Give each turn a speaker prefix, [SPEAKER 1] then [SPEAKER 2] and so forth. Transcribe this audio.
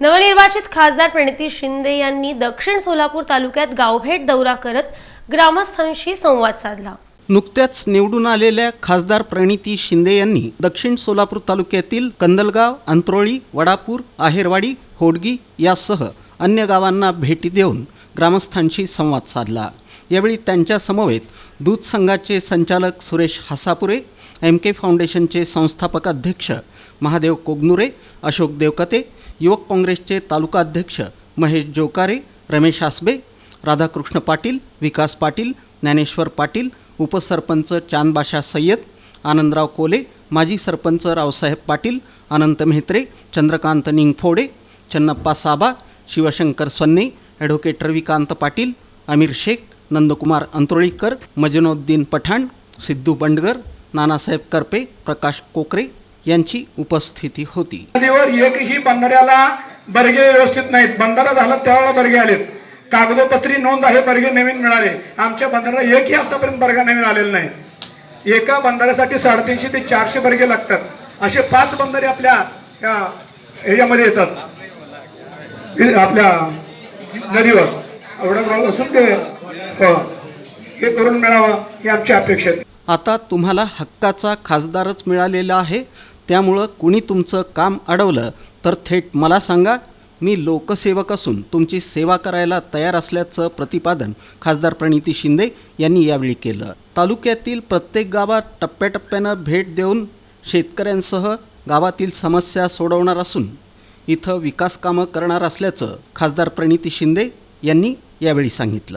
[SPEAKER 1] नवनिर्वाचित खासदार प्रणिती शिंदे यांनी दक्षिण सोलापूर तालुक्यात गावभेट दौरा करत ग्रामस्थांशी संवाद साधला.
[SPEAKER 2] नुकत्याच निवडून आलेल्या खासदार प्रणिती शिंदे यांनी दक्षिण सोलापूर तालुक्यातील कंदलगाव अंत्रोळी वडापूर आहेरवाडी होडगी यासह अन्य गावांना भेटी देऊन ग्रामस्थांशी संवाद साधला. यावेळी त्यांच्या समवेत दूध संघाचे संचालक सुरेश हासापुरे एम के फाउंडेशनचे संस्थापक अध्यक्ष महादेव कोगनुरे अशोक देवकते युवक काँग्रेसचे तालुका अध्यक्ष महेश जोकारे रमेश आसबे राधाकृष्ण पाटील विकास पाटील ज्ञानेश्वर पाटील उपसरपंच चांदबाशा सय्यद आनंदराव कोले माजी सरपंच रावसाहेब पाटील अनंत मेहत्रे चंद्रकांत निंगफोडे चन्नप्पा साबा शिवशंकर स्वन्ने ॲडव्होकेट रविकांत पाटील अमीर शेख नंदकुमार अंतोळीकर मजनोद्दीन पठाण सिद्धू बंडगर नानासाहेब करपे प्रकाश कोकरे यांची उपस्थिती होती.
[SPEAKER 3] नदीवर एकही बंधाऱ्याला बर्गे व्यवस्थित नाहीत. बंधारा झाला त्यावेळेला बर्गे आलेत. कागदोपत्री नोंद आहे बर्गे नवीन मिळाले. आमच्या बंधाऱ्याला एकही आतापर्यंत बर्गा नवीन आलेला नाही. एका बंधाऱ्यासाठी साडेतीनशे ते चारशे बर्गे लागतात. असे पाच बंधारे आपल्या या ह्याच्यामध्ये येतात. आपल्या नदीवर. एवढं असून ते हो, हे करून मिळावं ही आमची अपेक्षा आहे.
[SPEAKER 2] आता तुम्हाला हक्काचा खासदारच मिळालेला आहे. त्यामुळं कुणी तुमचं काम अडवलं तर थेट मला सांगा. मी लोकसेवक असून तुमची सेवा करायला तयार असल्याचं प्रतिपादन खासदार प्रणिती शिंदे यांनी यावेळी केलं. तालुक्यातील प्रत्येक गावात टप्प्याटप्प्यानं भेट देऊन शेतकऱ्यांसह गावातील समस्या सोडवणार असून इथं विकास कामं करणार असल्याचं खासदार प्रणिती शिंदे यांनी यावेळी सांगितलं.